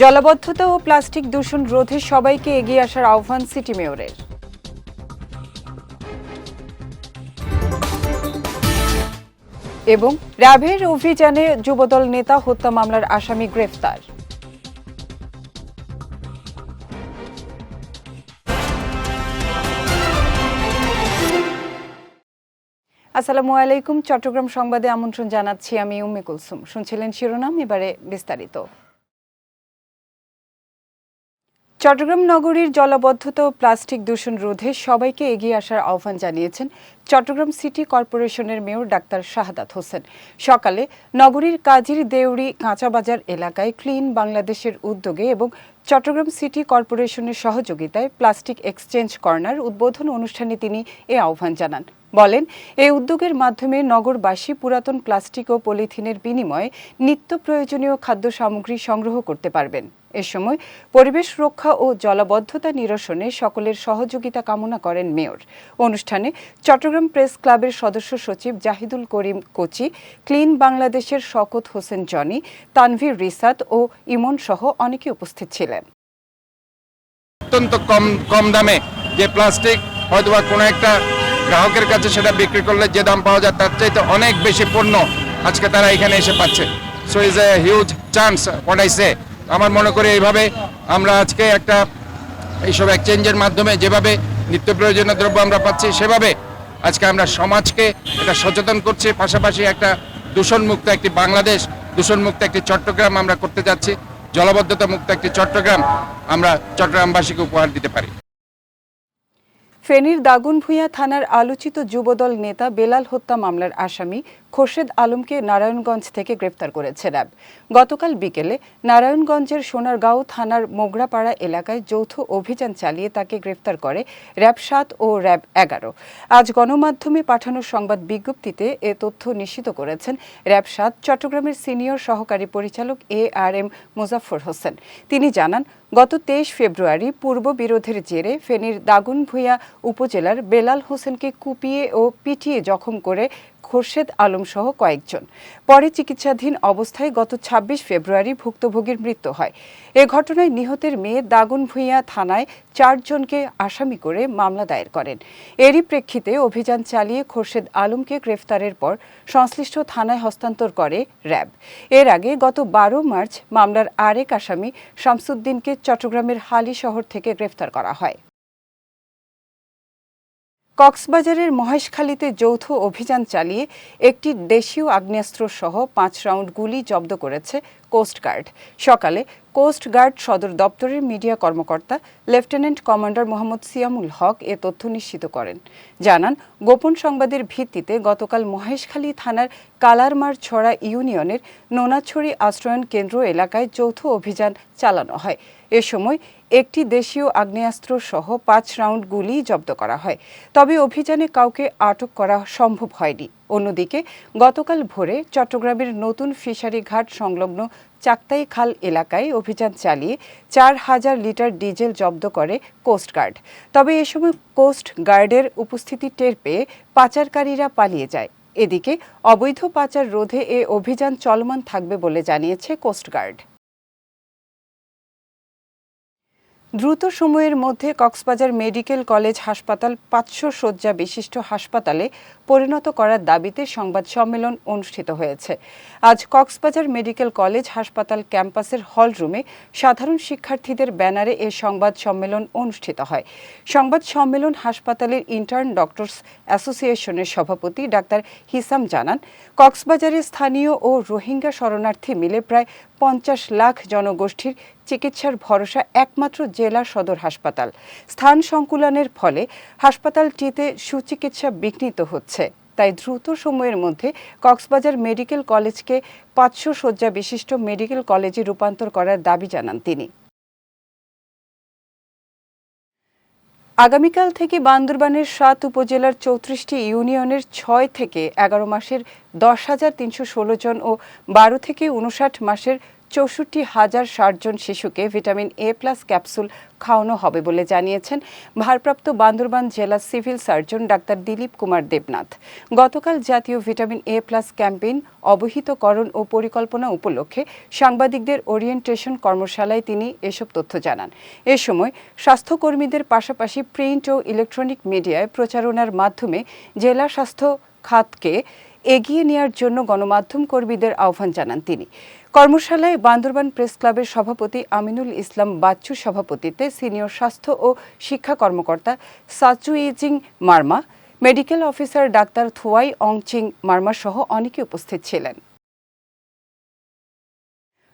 জলাবদ্ধতা ও প্লাস্টিক দূষণ রোধে সবাইকে এগিয়ে আসার আহ্বান সিটি মেয়রের। এবং র্যাবের অভিযানে যুবদল নেতা হত্যা মামলার আসামি গ্রেফতার। আসসালামু আলাইকুম, চট্টগ্রাম সংবাদে আমন্ত্রণ জানাচ্ছি আমি উম্মে কুলসুম। শুনছিলেন শিরোনাম, এবারে বিস্তারিত। চট্টগ্রাম নগরীর জলাবদ্ধতা ও প্লাস্টিক দূষণ রোধে সবাইকে এগিয়ে আসার আহ্বান জানিয়েছেন চট্টগ্রাম সিটি কর্পোরেশনের মেয়র ডাক্তার শাহাদাত হোসেন। সকালে নগরীর কাজীর দেউরি কাঁচাবাজার এলাকায় ক্লিন বাংলাদেশের উদ্যোগে এবং চট্টগ্রাম সিটি কর্পোরেশনের সহযোগিতায় প্লাস্টিক এক্সচেঞ্জ কর্নার উদ্বোধন অনুষ্ঠানে তিনি এ আহ্বান জানান। বলেন এই উদ্যোগের মাধ্যমে নগরবাসী পুরাতন প্লাস্টিক ও পলিথিনের বিনিময়ে নিত্য প্রয়োজনীয় খাদ্য সামগ্রী সংগ্রহ করতে পারবেন। এ সময় পরিবেশ রক্ষা ও জলাবদ্ধতা নিরসনে সকলের সহযোগিতা কামনা করেন মেয়র। অনুষ্ঠানে চট্টগ্রাম প্রেস ক্লাবের সদস্য সচিব জাহিদুল করিম কোচি, ক্লিন বাংলাদেশের শকত হোসেন জনি, তানভীর রিসাত ও ইমন সহ অনেকে উপস্থিত ছিলেন। অত্যন্ত কম কম দামে যে প্লাস্টিক হয়তোবা কোনো একটা গ্রাহকের কাছে সেটা বিক্রি করলে যে দাম পাওয়া যায় তার চাইতে অনেক বেশি পণ্য আজকে তারা এখানে এসে পাচ্ছে। So is a huge chance what I say আমার মনে করি এইভাবে আমরা আজকে একটা এইসব এক্সচেঞ্জের মাধ্যমে যেভাবে নিত্য প্রয়োজনীয় দ্রব্য আমরা পাচ্ছি, সেভাবে আজকে আমরা সমাজকে এটা সচেতন করছি। পাশাপাশি একটা দূষণমুক্ত একটি বাংলাদেশ, দূষণমুক্ত একটি চট্টগ্রাম আমরা করতে যাচ্ছি। জলবদ্ধতা মুক্ত একটি চট্টগ্রাম আমরা চট্টগ্রামবাসীকে উপহার দিতে পারি। ফেনীর দাগুনভূঞা থানার আলোচিত যুবদল নেতা বেলাল হত্যা মামলার আসামি খোরশেদ আলমকে নারায়ণগঞ্জ থেকে গ্রেফতার করেছে র্যাব। গতকাল বিকেলে নারায়ণগঞ্জের সোনারগাঁও থানার মোগরাপাড়া এলাকায় যৌথ অভিযান চালিয়ে তাকে গ্রেফতার করে র্যাব সাত ও র্যাব এগারো। আজ গণমাধ্যমে পাঠানো সংবাদ বিজ্ঞপ্তিতে এ তথ্য নিশ্চিত করেছেন র্যাব সাত চট্টগ্রামের সিনিয়র সহকারী পরিচালক A R M Muzaffar Hossain. তিনি জানান, গত তেইশ ফেব্রুয়ারি পূর্ব বিরোধের জেরে ফেনীর দাগুনভূঞা উপজেলার বেলাল হোসেনকে কুপিয়ে ও পিটিয়ে জখম করে খোরশেদ আলম সহ কয়েকজন। পরে চিকিৎসাধীন অবস্থায় গত ২৬ ফেব্রুয়ারি ভুক্তভোগীর মৃত্যু হয়। এ ঘটনায় নিহতের মেয়ে দাগুনভূঞা থানায় চারজনকে আসামি করে মামলা দায়ের করেন। এরই প্রেক্ষিতে অভিযান চালিয়ে খোরশেদ আলমকে গ্রেফতারের পর সংশ্লিষ্ট থানায় হস্তান্তর করে র্যাব। এর আগে গত বারো মার্চ মামলার আরেক আসামি শামসুদ্দিনকে চট্টগ্রামের হালি শহর থেকে গ্রেফতার করা হয়। কক্সবাজারের মহেশখালীতে যৌথ অভিযান চালিয়ে একটি দেশীয় আগ্নেয়াস্ত্র সহ পাঁচ রাউন্ড গুলি জব্দ করেছে কোস্টগার্ড সকালে কোস্টগার্ড সদর দপ্তরের মিডিয়া কর্মকর্তা লেফটেন্যান্ট কমান্ডার মোহাম্মদ সিয়ামুল হক এ তথ্য নিশ্চিত করেন। জানান, গোপন সংবাদের ভিত্তিতে গতকাল মহেশখালী থানার কালারমার ছড়া ইউনিয়নের নোনাছড়ি আশ্রয়ন কেন্দ্র এলাকায় যৌথ অভিযান চালানো হয়। এ সময় একটি দেশীয় আগ্নেয়াস্ত্র সহ পাঁচ রাউন্ড গুলি জব্দ করা হয়। তবে অভিযানে কাউকে আটক করা সম্ভব হয়নি। অন্যদিকে, গতকাল ভোরে চট্টগ্রামের নতুন ফিশারি ঘাট সংলগ্ন চাকতাই খাল এলাকায় অভিযান চালিয়ে চার হাজার লিটার ডিজেল জব্দ করে কোস্টগার্ড তবে এ সময় কোস্ট গার্ডের উপস্থিতি টের পেয়ে পাচারকারীরা পালিয়ে যায়। এদিকে, অবৈধ পাচার রোধে এ অভিযান চলমান থাকবে বলে জানিয়েছে কোস্টগার্ড দ্রুত সময়ের মধ্যে কক্সবাজার মেডিকেল কলেজ হাসপাতাল পাঁচশো শয্যা বিশিষ্ট হাসপাতালে পরিণত করার দাবিতে সংবাদ সম্মেলন অনুষ্ঠিত হয়েছে। আজ কক্সবাজার মেডিকেল কলেজ হাসপাতাল ক্যাম্পাসের হল রুমে সাধারণ শিক্ষার্থীদের ব্যানারে এ সংবাদ সম্মেলন অনুষ্ঠিত হয়। সংবাদ সম্মেলন হাসপাতালের ইন্টার্ন ডক্টরস অ্যাসোসিয়েশনের সভাপতি ডাক্তার হিসাম জানান, কক্সবাজারে স্থানীয় ও রোহিঙ্গা শরণার্থী মিলে প্রায় পঞ্চাশ লাখ জনগোষ্ঠীর চিকিৎসার ভরসা একমাত্র জেলা সদর হাসপাতাল। স্থান সংকুলনের ফলে হাসপাতালটিতে সুচিকিৎসা বিঘ্নিত হচ্ছে। তাই দ্রুত সময়ের মধ্যে কক্সবাজার মেডিকেল কলেজকে পাঁচশো শয্যা বিশিষ্ট মেডিকেল কলেজে রূপান্তর করার দাবি জানান তিনি। আগামীকাল থেকে বান্দরবানের সাত উপজেলার চৌত্রিশটি ইউনিয়নের ছয় থেকে এগারো মাসের দশ হাজার তিনশো ষোলো জন ও বারো থেকে উনষাট মাসের চৌষট্টি হাজার ষাট জন শিশুকে ভিটামিন এ প্লাস ক্যাপসুল খাওয়ানো হবে বলে জানিয়েছেন ভারপ্রাপ্ত বান্দরবান জেলা civil surgeon doctor Dilip Kumar Debnath. গতকাল জাতীয় ভিটামিন এ প্লাস ক্যাম্পেইন অবহিতকরণ ও পরিকল্পনা উপলক্ষে সাংবাদিকদের ওরিয়েন্টেশন কর্মশালায় তিনি এসব তথ্য জানান। এ সময় স্বাস্থ্যকর্মীদের পাশাপাশি প্রিন্ট ও ইলেকট্রনিক মিডিয়ায় প্রচারণার মাধ্যমে জেলা স্বাস্থ্য খাতকে এগিয়ে নেওয়ার জন্য গণমাধ্যম কর্মীদের আহ্বান জানান তিনি। কর্মশালায় বান্দরবান প্রেস ক্লাবের সভাপতি আমিনুল ইসলাম বাচ্চুর সভাপতিত্বে সিনিয়র স্বাস্থ্য ও শিক্ষা কর্মকর্তা Sachu Ejing Marma, medical officer doctor Thuai Aungching Marma সহ অনেকে উপস্থিত ছিলেন।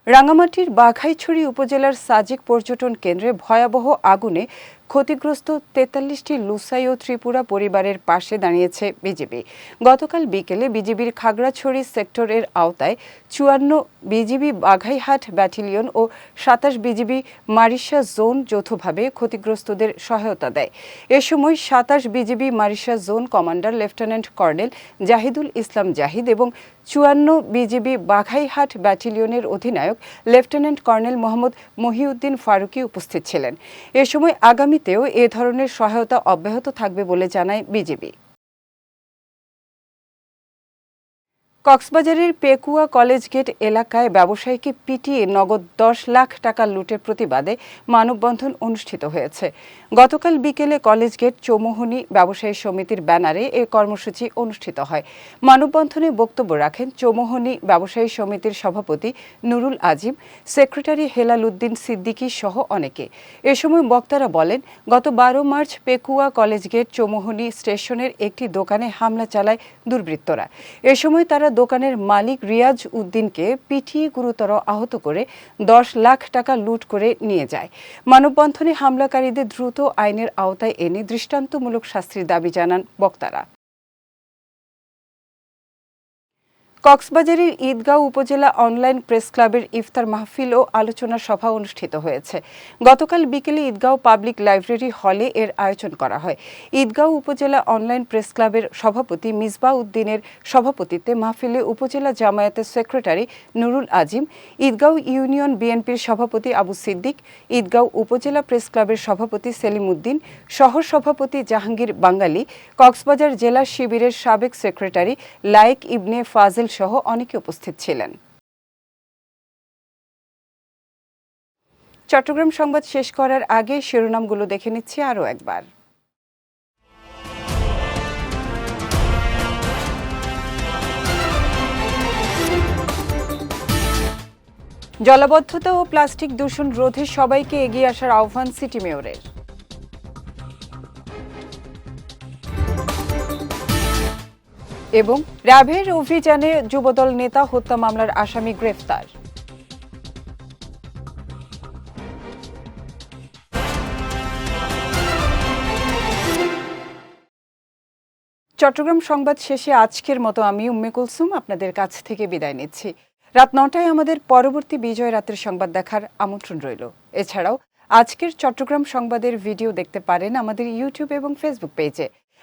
রাঙামাটির বাঘাইছড়ি উপজেলার সাজেক পর্যটন কেন্দ্রে ভয়াবহ আগুনে ক্ষতিগ্রস্ত তেতাল্লিশটি লুসাই ও ত্রিপুরা পরিবারের পাশে দাঁড়িয়েছে বিজেপি। গতকাল বিকেলে বিজেপির খাগড়াছড়ি সেক্টরের আওতায় চুয়ান্ন বিজিবি বাঘাইহাট ব্যাটালিয়ন ও সাতাশ বিজিবি মারিশা জোন যৌথভাবে ক্ষতিগ্রস্তদের সহায়তা দেয়। এ সময় সাতাশ BGB Marisha zone commander lieutenant colonel Zahidul Islam Zahid এবং চুয়ান্ন বিজিবি বাঘাইহাট ব্যাটালিয়নের অধিনায়ক লেফটেন্যান্ট কর্নেল মোহাম্মদ মহিউদ্দিন ফারুকি উপস্থিত ছিলেন। এ সময় আগামীতেও এ ধরনের সহায়তা অব্যাহত থাকবে বলে জানায় বিজেপি। কক্সবাজারের পেকুয়া কলেজ গেট এলাকায় ব্যবসায়ীকে পিটিয়ে নগদ দশ লাখ টাকা লুটের প্রতিবাদে মানববন্ধন অনুষ্ঠিত হয়েছে। গতকাল বিকেলে কলেজ গেট চৌমোহনী ব্যবসায়ী সমিতির ব্যানারে এ কর্মসূচি অনুষ্ঠিত হয়। মানববন্ধনে বক্তব্য রাখেন চৌমোহনী ব্যবসায়ী সমিতির সভাপতি নুরুল আজিম, সেক্রেটারি হেলাল উদ্দিন সিদ্দিকী সহ অনেকে। এ সময় বক্তারা বলেন, গত বারো March Pekua college gate Chowmohani স্টেশনের একটি দোকানে হামলা চালায় দুর্বৃত্তরা। এ সময় তারা দোকানের মালিক রিয়াজ উদ্দিনকে পিটিয়ে গুরুতর আহত করে দশ লাখ টাকা লুট করে নিয়ে যায়। মানববন্ধনে হামলাকারীদের দ্রুত আইনের আওতায় এনে দৃষ্টান্তমূলক শাস্তির দাবি জানান বক্তারা। কক্সবাজারের ঈদগাঁও উপজেলা অনলাইন প্রেস ক্লাবের ইফতার মাহফিল ও আলোচনা সভা অনুষ্ঠিত হয়েছে। গতকাল বিকেলে ঈদগাঁও পাবলিক লাইব্রেরি হলে এর আয়োজন করা হয়। ঈদগাঁও উপজেলা অনলাইন প্রেস ক্লাবের সভাপতি মিসবা উদ্দিনের সভাপতিত্বে মাহফিলে উপজেলা জামায়াতের সেক্রেটারি নুরুল আজিম, ঈদগাঁও ইউনিয়ন বিএনপির সভাপতি আবু সিদ্দিক, ঈদগাঁও উপজেলা প্রেস ক্লাবের সভাপতি সেলিম উদ্দিন সহ সভাপতি জাহাঙ্গীর বাঙ্গালী, কক্সবাজার জেলা শিবিরের সাবেক সেক্রেটারি লায়েক ইবনে ফাজিল সহ অনেকে উপস্থিত ছিলেন। চট্টগ্রাম সংবাদ শেষ করার আগে শিরোনামগুলো দেখে নিচ্ছি আরও একবার। জলাবদ্ধতা ও প্লাস্টিক দূষণ রোধে সবাইকে এগিয়ে আসার আহ্বান সিটি মেয়রের। এবং র্যাবের অভিযানে যুবদল নেতা হত্যা মামলার আসামি গ্রেফতার। চট্টগ্রাম সংবাদ শেষে আজকের মতো আমি উম্মে কুলসুম আপনাদের কাছ থেকে বিদায় নিচ্ছি। রাত নটায় আমাদের পরবর্তী বিজয় রাতের সংবাদ দেখার আমন্ত্রণ রইল। এছাড়াও আজকের চট্টগ্রাম সংবাদের ভিডিও দেখতে পারেন আমাদের ইউটিউব এবং ফেসবুক পেজে।